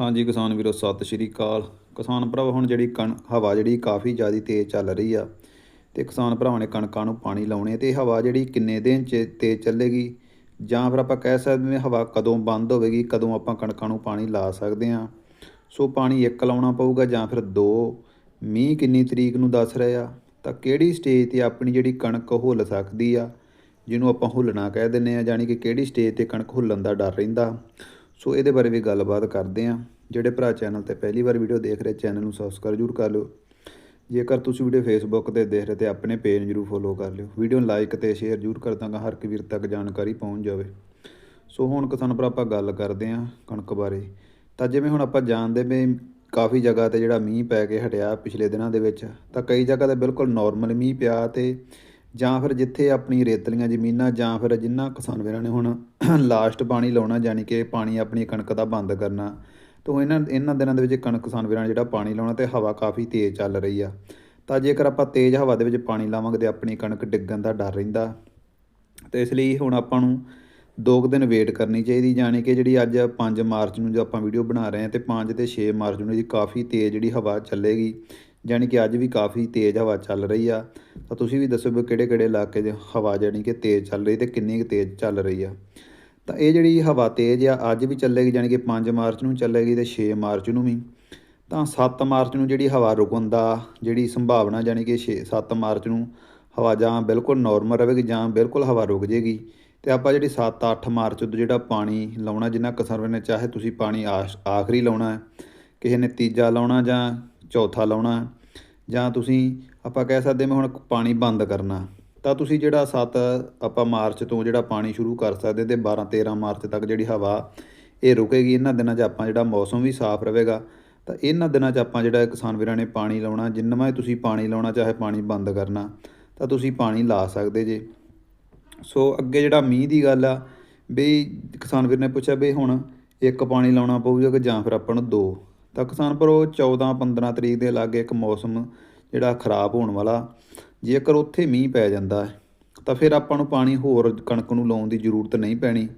ਹਾਂਜੀ ਕਿਸਾਨ ਵੀਰੋ, ਸਤਿ ਸ਼੍ਰੀ ਅਕਾਲ। ਕਿਸਾਨ ਭਰਾਵਾ, ਹੁਣ ਜਿਹੜੀ ਕਣ, ਹਵਾ ਜਿਹੜੀ ਕਾਫੀ ਜ਼ਿਆਦਾ ਤੇਜ਼ ਚੱਲ ਰਹੀ ਆ ਤੇ ਕਿਸਾਨ ਭਰਾਵਾਂ ਨੇ ਕਣਕਾਂ ਨੂੰ ਪਾਣੀ ਲਾਉਣੇ ਤੇ ਹਵਾ ਜਿਹੜੀ ਕਿੰਨੇ ਦਿਨ ਚ ਤੇਜ਼ ਚੱਲੇਗੀ? ਜਾਂ ਫਿਰ ਆਪਾਂ ਕਹਿ ਸਕਦੇ ਹਾਂ ਹਵਾ ਕਦੋਂ ਬੰਦ ਹੋਵੇਗੀ, ਕਦੋਂ ਆਪਾਂ ਕਣਕਾਂ ਨੂੰ ਪਾਣੀ ਲਾ ਸਕਦੇ ਹਾਂ? ਸੋ ਪਾਣੀ ਇੱਕ ਲਾਉਣਾ ਪਊਗਾ ਜਾਂ ਫਿਰ ਦੋ? ਮੀਂਹ ਕਿੰਨੀ ਤਰੀਕ ਨੂੰ ਦੱਸ ਰਹੇ ਆ? ਤਾਂ ਕਿਹੜੀ ਸਟੇਜ ਤੇ ਆਪਣੀ ਜਿਹੜੀ ਕਣਕ ਹੁੱਲ ਸਕਦੀ ਆ? ਜਿਹਨੂੰ ਆਪਾਂ ਹੁੱਲਣਾ ਕਹਿ ਦਿੰਦੇ ਆ ਯਾਨੀ ਕਿ ਕਿਹੜੀ ਸਟੇਜ ਤੇ ਕਣਕ ਹੁੱਲਣ ਦਾ ਡਰ ਰਹਿੰਦਾ? ਸੋ ਇਹਦੇ ਬਾਰੇ ਵੀ ਗੱਲਬਾਤ ਕਰਦੇ ਹਾਂ। ਜਿਹੜੇ ਭਰਾ ਚੈਨਲ ਤੇ ਪਹਿਲੀ ਵਾਰ ਵੀਡੀਓ ਦੇਖ ਰਹੇ, ਚੈਨਲ ਨੂੰ ਸਬਸਕ੍ਰਾਈਬ ਜ਼ਰੂਰ ਕਰ ਲਿਓ। ਜੇਕਰ ਤੁਸੀਂ ਵੀਡੀਓ ਫੇਸਬੁੱਕ ਤੇ ਦੇਖ ਰਹੇ ਤੇ ਆਪਣੇ ਪੇਜ ਨੂੰ ਜ਼ਰੂਰ ਫੋਲੋ ਕਰ ਲਿਓ। ਵੀਡੀਓ ਨੂੰ ਲਾਈਕ ਤੇ ਸ਼ੇਅਰ ਜ਼ਰੂਰ ਕਰ ਦਾਂਗਾ, ਹਰ ਇੱਕ ਵੀਰ ਤੱਕ ਜਾਣਕਾਰੀ ਪਹੁੰਚ ਜਾਵੇ। ਸੋ ਹੁਣ ਕਿਸਾਨ ਭਰਾ, ਆਪਾਂ ਗੱਲ ਕਰਦੇ ਹਾਂ ਕਣਕ ਬਾਰੇ। ਤਾਂ ਜਿਵੇਂ ਹੁਣ ਆਪਾਂ ਜਾਣਦੇ ਵੀ ਕਾਫੀ ਜਗ੍ਹਾ ਤੇ ਜਿਹੜਾ ਮੀਂਹ ਪੈ ਕੇ ਹਟਿਆ ਪਿਛਲੇ ਦਿਨਾਂ ਦੇ ਵਿੱਚ, ਤਾਂ ਕਈ ਜਗ੍ਹਾ ਤੇ ਬਿਲਕੁਲ ਨਾਰਮਲ ਮੀਂਹ ਪਿਆ ਤੇ ਜਾਂ ਫਿਰ ਜਿੱਥੇ ਆਪਣੀ ਰੇਤਲੀਆਂ ਜ਼ਮੀਨਾਂ ਜਾਂ ਫਿਰ ਜਿਨ੍ਹਾਂ ਕਿਸਾਨ ਵੀਰਾਂ ਨੇ ਹੁਣ ਲਾਸਟ ਪਾਣੀ ਲਾਉਣਾ ਯਾਨੀ ਕਿ ਪਾਣੀ ਆਪਣੀ ਕਣਕ ਦਾ ਬੰਦ ਕਰਨਾ, ਤਾਂ ਇਹਨਾਂ ਇਹਨਾਂ ਦਿਨਾਂ ਦੇ ਵਿੱਚ ਕਣਕ ਕਿਸਾਨ ਵੀਰਾਂ ਨੇ ਜਿਹੜਾ ਪਾਣੀ ਲਾਉਣਾ ਤੇ ਹਵਾ ਕਾਫੀ ਤੇਜ਼ ਚੱਲ ਰਹੀ ਆ। ਤਾਂ ਜੇਕਰ ਆਪਾਂ ਤੇਜ਼ ਹਵਾ ਦੇ ਵਿੱਚ ਪਾਣੀ ਲਾਵਾਂਗੇ ਤੇ ਆਪਣੀ ਕਣਕ ਡਿੱਗਣ ਦਾ ਡਰ ਰਹਿੰਦਾ। ਤੇ ਇਸ ਲਈ ਹੁਣ ਆਪਾਂ ਨੂੰ ਦੋ ਕੁ ਦਿਨ ਵੇਟ ਕਰਨੀ ਚਾਹੀਦੀ, ਜਾਣੀ ਕਿ ਜਿਹੜੀ ਅੱਜ 5 ਮਾਰਚ ਨੂੰ ਜੋ ਆਪਾਂ ਵੀਡੀਓ ਬਣਾ ਰਹੇ ਹਾਂ ਤੇ 5 ਤੇ 6 ਮਾਰਚ ਨੂੰ ਇਹਦੀ ਕਾਫੀ ਤੇਜ਼ ਜਿਹੜੀ ਹਵਾ ਚੱਲੇਗੀ। ਜਾਣੀ ਕਿ ਅੱਜ ਵੀ ਕਾਫੀ ਤੇਜ਼ ਹਵਾ ਚੱਲ ਰਹੀ ਆ। ਤਾਂ ਤੁਸੀਂ ਵੀ ਦੱਸੋ ਵੀ ਕਿਹੜੇ ਕਿਹੜੇ ਇਲਾਕੇ 'ਚ ਹਵਾ ਜਾਣੀ ਕਿ ਤੇਜ਼ ਚੱਲ ਰਹੀ ਤੇ ਕਿੰਨੀ ਕੁ ਤੇਜ਼ ਚੱਲ ਰਹੀ ਆ। ਤਾਂ ਇਹ ਜਿਹੜੀ ਹਵਾ ਤੇਜ਼ ਆ, ਅੱਜ ਵੀ ਚੱਲੇਗੀ, ਜਾਣੀ ਕਿ 5 ਮਾਰਚ ਨੂੰ ਚੱਲੇਗੀ ਤੇ 6 ਮਾਰਚ ਨੂੰ ਵੀ। ਤਾਂ 7 ਮਾਰਚ ਨੂੰ ਜਿਹੜੀ ਹਵਾ ਰੁਕਣ ਦਾ ਜਿਹੜੀ ਸੰਭਾਵਨਾ ਜਾਣੀ ਕਿ 6 7 ਮਾਰਚ ਨੂੰ ਹਵਾ ਜਾਂ ਬਿਲਕੁਲ ਨਾਰਮਲ ਰਹੇਗੀ ਜਾਂ ਬਿਲਕੁਲ ਹਵਾ ਰੁਕ ਜੇਗੀ। ਤੇ ਆਪਾਂ ਜਿਹੜੀ 7-8 ਮਾਰਚ ਤੋਂ ਜਿਹੜਾ ਪਾਣੀ ਲਾਉਣਾ, ਜਿੰਨਾ ਕਿਸਾਨ ਨੇ ਚਾਹੇ ਤੁਸੀਂ ਪਾਣੀ ਆਸ- ਆਖਰੀ ਲਾਉਣਾ ਹੈ, ਕਿਸੇ ਨੇ ਤੀਜਾ ਲਾਉਣਾ ਜਾਂ ਚੌਥਾ ਲਾਉਣਾ ਜਾਂ ਤੁਸੀਂ ਆਪਾਂ ਕਹਿ ਸਕਦੇ ਮੈਂ ਹੁਣ ਪਾਣੀ ਬੰਦ ਕਰਨਾ, ਤਾਂ ਤੁਸੀਂ ਜਿਹੜਾ 7 ਆਪਾਂ ਮਾਰਚ ਤੋਂ ਜਿਹੜਾ ਪਾਣੀ ਸ਼ੁਰੂ ਕਰ ਸਕਦੇ ਤੇ 12-13 ਮਾਰਚ ਤੱਕ ਜਿਹੜੀ ਹਵਾ ਇਹ ਰੁਕੇਗੀ, ਇਹਨਾਂ ਦਿਨਾਂ 'ਚ ਆਪਾਂ ਜਿਹੜਾ ਮੌਸਮ ਵੀ ਸਾਫ਼ ਰਹੇਗਾ, ਤਾਂ ਇਹਨਾਂ ਦਿਨਾਂ 'ਚ ਆਪਾਂ ਜਿਹੜਾ ਕਿਸਾਨ ਵੀਰਾਂ ਨੇ ਪਾਣੀ ਲਾਉਣਾ, ਜਿੰਨਾ ਤੁਸੀਂ ਪਾਣੀ ਲਾਉਣਾ, ਚਾਹੇ ਪਾਣੀ ਬੰਦ ਕਰਨਾ, ਤਾਂ ਤੁਸੀਂ ਪਾਣੀ ਲਾ ਸਕਦੇ ਜੇ। ਸੋ ਅੱਗੇ ਜਿਹੜਾ ਮੀਂਹ ਦੀ ਗੱਲ ਆ, ਵੀ ਕਿਸਾਨ ਵੀਰ ਨੇ ਪੁੱਛਿਆ ਵੀ ਹੁਣ ਇੱਕ ਪਾਣੀ ਲਾਉਣਾ ਪਊਗਾ ਕਿ ਜਾਂ ਫਿਰ ਆਪਾਂ ਨੂੰ ਦੋ? ਤਾਂ ਕਿਸਾਨ ਭਰੋ 14 15 ਤਰੀਕ ਦੇ ਲਾਗੇ ਇੱਕ ਮੌਸਮ ਜਿਹੜਾ ਖਰਾਬ ਹੋਣ ਵਾਲਾ, ਜੇਕਰ ਉੱਥੇ ਮੀਂਹ ਪੈ ਜਾਂਦਾ ਤਾਂ ਫਿਰ ਆਪਾਂ ਨੂੰ ਪਾਣੀ ਹੋਰ ਕਣਕ ਨੂੰ ਲਾਉਣ ਦੀ ਜ਼ਰੂਰਤ ਨਹੀਂ ਪੈਣੀ।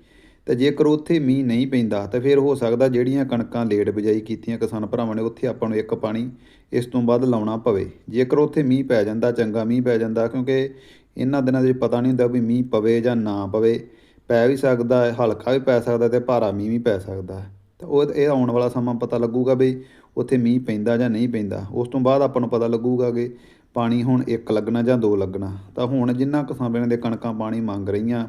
ਤੇ ਜੇਕਰ ਉੱਥੇ ਮੀਂਹ ਨਹੀਂ ਪੈਂਦਾ, ਤਾਂ ਫਿਰ ਹੋ ਸਕਦਾ ਜਿਹੜੀਆਂ ਕਣਕਾਂ ਲੇਟ ਬਿਜਾਈ ਕੀਤੀਆਂ ਕਿਸਾਨ ਭਰਾਵਾਂ ਨੇ, ਉੱਥੇ ਆਪਾਂ ਨੂੰ ਇੱਕ ਪਾਣੀ ਇਸ ਤੋਂ ਬਾਅਦ ਲਾਉਣਾ ਪਵੇ। ਜੇਕਰ ਉੱਥੇ ਮੀਂਹ ਪੈ ਜਾਂਦਾ, ਚੰਗਾ ਮੀਂਹ ਪੈ ਜਾਂਦਾ, ਕਿਉਂਕਿ ਇਹਨਾਂ ਦਿਨਾਂ ਦੇ ਵਿੱਚ ਪਤਾ ਨਹੀਂ ਹੁੰਦਾ ਵੀ ਮੀਂਹ ਪਵੇ ਜਾਂ ਨਾ ਪਵੇ, ਪੈ ਵੀ ਸਕਦਾ ਹਲਕਾ ਵੀ ਪੈ ਸਕਦਾ ਤੇ ਭਾਰਾ ਮੀਂਹ ਵੀ ਪੈ ਸਕਦਾ ਤਾਂ ਉਹ ਇਹ ਆਉਣ ਵਾਲਾ ਸਮਾਂ ਪਤਾ ਲੱਗੂਗਾ ਵੀ ਉੱਥੇ ਮੀਂਹ ਪੈਂਦਾ ਜਾਂ ਨਹੀਂ ਪੈਂਦਾ। ਉਸ ਤੋਂ ਬਾਅਦ ਆਪਾਂ ਨੂੰ ਪਤਾ ਲੱਗੂਗਾ ਕਿ ਪਾਣੀ ਹੁਣ ਇੱਕ ਲੱਗਣਾ ਜਾਂ ਦੋ ਲੱਗਣਾ। ਤਾਂ ਹੁਣ ਜਿੰਨਾ ਕਿਸਾਨਾਂ ਦੇ ਕਣਕਾਂ ਪਾਣੀ ਮੰਗ ਰਹੀਆਂ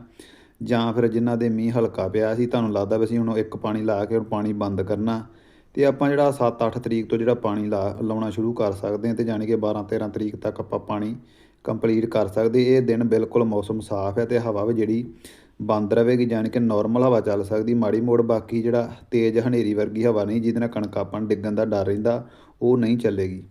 ਜਾਂ ਫਿਰ ਜਿਨ੍ਹਾਂ ਦੇ ਮੀਂਹ ਹਲਕਾ ਪਿਆ ਸੀ, ਤੁਹਾਨੂੰ ਲੱਗਦਾ ਵੀ ਅਸੀਂ ਹੁਣ ਇੱਕ ਪਾਣੀ ਲਾ ਕੇ ਹੁਣ ਪਾਣੀ ਬੰਦ ਕਰਨਾ। ਤੇ ਆਪਾਂ ਜਿਹੜਾ 7-8 ਤਰੀਕ ਤੋਂ ਜਿਹੜਾ ਪਾਣੀ ਲਾ ਲਾਉਣਾ ਸ਼ੁਰੂ ਕਰ ਸਕਦੇ ਹਾਂ ਤੇ ਜਾਣੀ ਕਿ 12-13 ਤਰੀਕ ਤੱਕ ਆਪਾਂ ਪਾਣੀ ਕੰਪਲੀਟ ਕਰ ਸਕਦੇ। ਇਹ ਦਿਨ ਬਿਲਕੁਲ ਮੌਸਮ ਸਾਫ਼ ਹੈ ਤੇ ਹਵਾ ਵੀ ਜਿਹੜੀ ਬੰਦ ਰਹੇਗੀ ਜਾਣੀ ਕਿ ਨਾਰਮਲ ਹਵਾ ਚੱਲ ਸਕਦੀ, ਮਾੜੀ ਮੋੜ ਬਾਕੀ ਜਿਹੜਾ ਤੇਜ਼ ਹਨੇਰੀ ਵਰਗੀ ਹਵਾ ਨਹੀਂ ਜਿਹਦੇ ਨਾਲ ਕਣਕ ਆਪਾਂ ਡਿੱਗਣ ਦਾ ਡਰ ਰਹਿੰਦਾ, ਉਹ ਨਹੀਂ ਚੱਲੇਗੀ।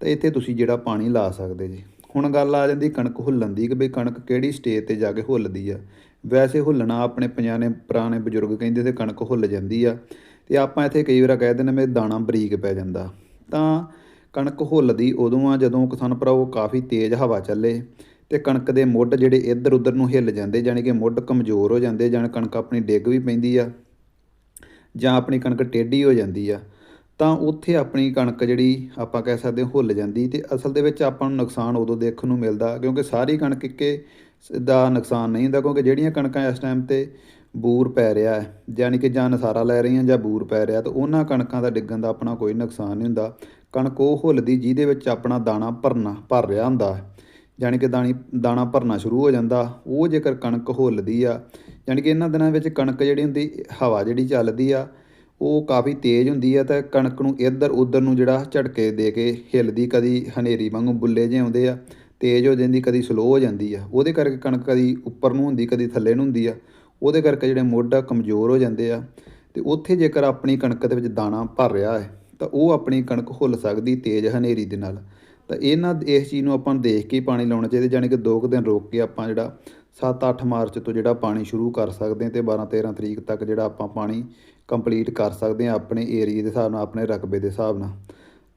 ਤਾਂ ਇੱਥੇ ਤੁਸੀਂ ਜਿਹੜਾ ਪਾਣੀ ਲਾ ਸਕਦੇ ਜੀ। ਹੁਣ ਗੱਲ ਆ ਜਾਂਦੀ ਕਣਕ ਹੁੱਲਣ ਦੀ ਕਿ ਬਈ ਕਣਕ ਕਿਹੜੀ ਸਟੇਜ ਤੇ ਜਾ ਕੇ ਹੁੱਲਦੀ ਆ। ਵੈਸੇ ਹੁੱਲਣਾ ਆਪਣੇ ਪੰਜਾਨੇ ਪੁਰਾਣੇ ਬਜ਼ੁਰਗ ਕਹਿੰਦੇ ਤੇ ਕਣਕ ਹੁੱਲ ਜਾਂਦੀ ਆ। ਤੇ ਆਪਾਂ ਇੱਥੇ ਕਈ ਵਾਰ ਕਹਿ ਦਿੰਦੇ ਨੇ ਦਾਣਾ ਬਰੀਕ ਪੈ ਜਾਂਦਾ। ਤਾਂ ਕਣਕ ਹੁੱਲਦੀ ਉਦੋਂ ਆ ਜਦੋਂ ਕਿਸਾਨ ਭਰਾਓ ਕਾਫੀ ਤੇਜ਼ ਹਵਾ ਚੱਲੇ। ਤੇ ਕਣਕ ਦੇ ਮੁੱਢ ਜਿਹੜੇ ਇੱਧਰ ਉੱਧਰ ਨੂੰ ਹਿੱਲ ਜਾਂਦੇ, ਜਾਣੀ ਕਿ ਮੁੱਢ ਕਮਜ਼ੋਰ ਹੋ ਜਾਂਦੇ ਜਾਣ ਕਣਕ ਆਪਣੀ ਡਿੱਗ ਵੀ ਪੈਂਦੀ ਆ, ਜਾਂ ਆਪਣੀ ਕਣਕ ਟੇਢੀ ਹੋ ਜਾਂਦੀ ਆ, ਤਾਂ ਉੱਥੇ ਆਪਣੀ ਕਣਕ ਜਿਹੜੀ ਆਪਾਂ ਕਹਿ ਸਕਦੇ ਹਾਂ ਹੁੱਲ ਜਾਂਦੀ ਤੇ ਅਸਲ ਦੇ ਵਿੱਚ ਆਪਾਂ ਨੂੰ ਨੁਕਸਾਨ ਉਦੋਂ ਦੇਖਣ ਨੂੰ ਮਿਲਦਾ, ਕਿਉਂਕਿ ਸਾਰੀ ਕਣਕ ਇੱਕੇ ਦਾ ਨੁਕਸਾਨ ਨਹੀਂ ਹੁੰਦਾ, ਕਿਉਂਕਿ ਜਿਹੜੀਆਂ ਕਣਕਾਂ ਇਸ ਟਾਈਮ ਤੇ ਬੂਰ ਪੈ ਰਿਹਾ ਹੈ ਯਾਨੀ ਕਿ ਜਾਂ ਨਸਾਰਾ ਲੈ ਰਹੀਆਂ ਜਾਂ ਬੂਰ ਪੈ ਰਿਹਾ, ਤਾਂ ਉਹਨਾਂ ਕਣਕਾਂ ਦਾ ਡਿੱਗਣ ਦਾ ਆਪਣਾ ਕੋਈ ਨੁਕਸਾਨ ਨਹੀਂ ਹੁੰਦਾ। ਕਣਕ ਉਹ ਹੁੱਲਦੀ ਜਿਹਦੇ ਵਿੱਚ ਆਪਣਾ ਦਾਣਾ ਭਰਨਾ, ਭਰ ਰਿਹਾ ਹੁੰਦਾ ਯਾਨੀ ਕਿ ਦਾਣੀ ਦਾਣਾ ਭਰਨਾ ਸ਼ੁਰੂ ਹੋ ਜਾਂਦਾ, ਉਹ ਜੇਕਰ ਕਣਕ ਹੁੱਲਦੀ ਆ ਯਾਨੀ ਕਿ ਇਹਨਾਂ ਦਿਨਾਂ ਵਿੱਚ ਕਣਕ ਜਿਹੜੀ ਹੁੰਦੀ, ਹਵਾ ਜਿਹੜੀ ਚੱਲਦੀ ਆ, ਉਹ ਕਾਫੀ ਤੇਜ਼ ਹੁੰਦੀ ਆ ਤਾਂ ਕਣਕ ਨੂੰ ਇੱਧਰ ਉੱਧਰ ਨੂੰ ਜਿਹੜਾ ਝਟਕੇ ਦੇ ਕੇ ਹਿੱਲਦੀ, ਕਦੀ ਹਨੇਰੀ ਵਾਂਗੂ ਬੁੱਲੇ ਜਿਹੇ ਆਉਂਦੇ ਆ, ਤੇਜ਼ ਹੋ ਜਾਂਦੀ, ਕਦੀ ਸਲੋ ਹੋ ਜਾਂਦੀ ਆ। ਉਹਦੇ ਕਰਕੇ ਕਣਕ ਕਦੀ ਉੱਪਰ ਨੂੰ ਹੁੰਦੀ, ਕਦੀ ਥੱਲੇ ਨੂੰ ਹੁੰਦੀ ਆ। ਉਹਦੇ ਕਰਕੇ ਜਿਹੜੇ ਮੁੱਢ ਕਮਜ਼ੋਰ ਹੋ ਜਾਂਦੇ ਆ ਤੇ ਉੱਥੇ ਜੇਕਰ ਆਪਣੀ ਕਣਕ ਦੇ ਵਿੱਚ ਦਾਣਾ ਭਰ ਰਿਹਾ ਹੈ, ਤਾਂ ਉਹ ਆਪਣੀ ਕਣਕ ਹੁੱਲ ਸਕਦੀ ਤੇਜ਼ ਹਨੇਰੀ ਦੇ ਨਾਲ। ਤਾਂ ਇਹਨਾਂ ਇਸ ਚੀਜ਼ ਨੂੰ ਆਪਾਂ ਨੂੰ ਦੇਖ ਕੇ ਹੀ ਪਾਣੀ ਲਾਉਣਾ ਚਾਹੀਦਾ, ਜਾਣੀ ਕਿ ਦੋ ਕੁ ਦਿਨ ਰੋਕ ਕੇ ਆਪਾਂ ਜਿਹੜਾ 7-8 ਮਾਰਚ ਤੋਂ ਜਿਹੜਾ ਪਾਣੀ ਸ਼ੁਰੂ ਕਰ ਸਕਦੇ ਹਾਂ ਤੇ 12-13 ਤਰੀਕ ਤੱਕ ਜਿਹੜਾ ਆਪਾਂ ਪਾਣੀ ਕੰਪਲੀਟ ਕਰ ਸਕਦੇ ਹਾਂ ਆਪਣੇ ਏਰੀਏ ਦੇ ਹਿਸਾਬ ਨਾਲ, ਆਪਣੇ ਰਕਬੇ ਦੇ ਹਿਸਾਬ ਨਾਲ।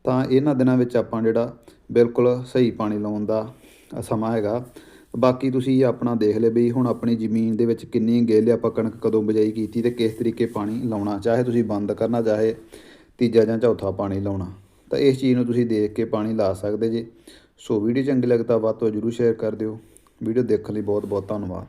ਤਾਂ ਇਹਨਾਂ ਦਿਨਾਂ ਵਿੱਚ ਆਪਾਂ ਜਿਹੜਾ ਬਿਲਕੁਲ ਸਹੀ ਪਾਣੀ ਲਾਉਣ ਦਾ ਸਮਾਂ ਹੈਗਾ। ਬਾਕੀ ਤੁਸੀਂ ਆਪਣਾ ਦੇਖ ਲਿਓ ਵੀ ਹੁਣ ਆਪਣੀ ਜ਼ਮੀਨ ਦੇ ਵਿੱਚ ਕਿੰਨੀ ਗੇਲ ਆਪਾਂ ਕਣਕ ਕਦੋਂ ਬਿਜਾਈ ਕੀਤੀ ਤੇ ਕਿਸ ਤਰੀਕੇ ਪਾਣੀ ਲਾਉਣਾ, ਚਾਹੇ ਤੁਸੀਂ ਬੰਦ ਕਰਨਾ, ਚਾਹੇ ਤੀਜਾ ਜਾਂ ਚੌਥਾ ਪਾਣੀ ਲਾਉਣਾ। ਤਾਂ ਇਸ ਚੀਜ਼ ਨੂੰ ਤੁਸੀਂ ਦੇਖ ਕੇ ਪਾਣੀ ਲਾ ਸਕਦੇ ਜੇ। ਸੋ ਵੀਡੀਓ ਚੰਗੀ ਲੱਗਦਾ ਵੱਧ ਤੋਂ ਜ਼ਰੂਰ ਸ਼ੇਅਰ ਕਰ ਦਿਓ। ਵੀਡੀਓ ਦੇਖਣ ਲਈ ਬਹੁਤ ਬਹੁਤ ਧੰਨਵਾਦ।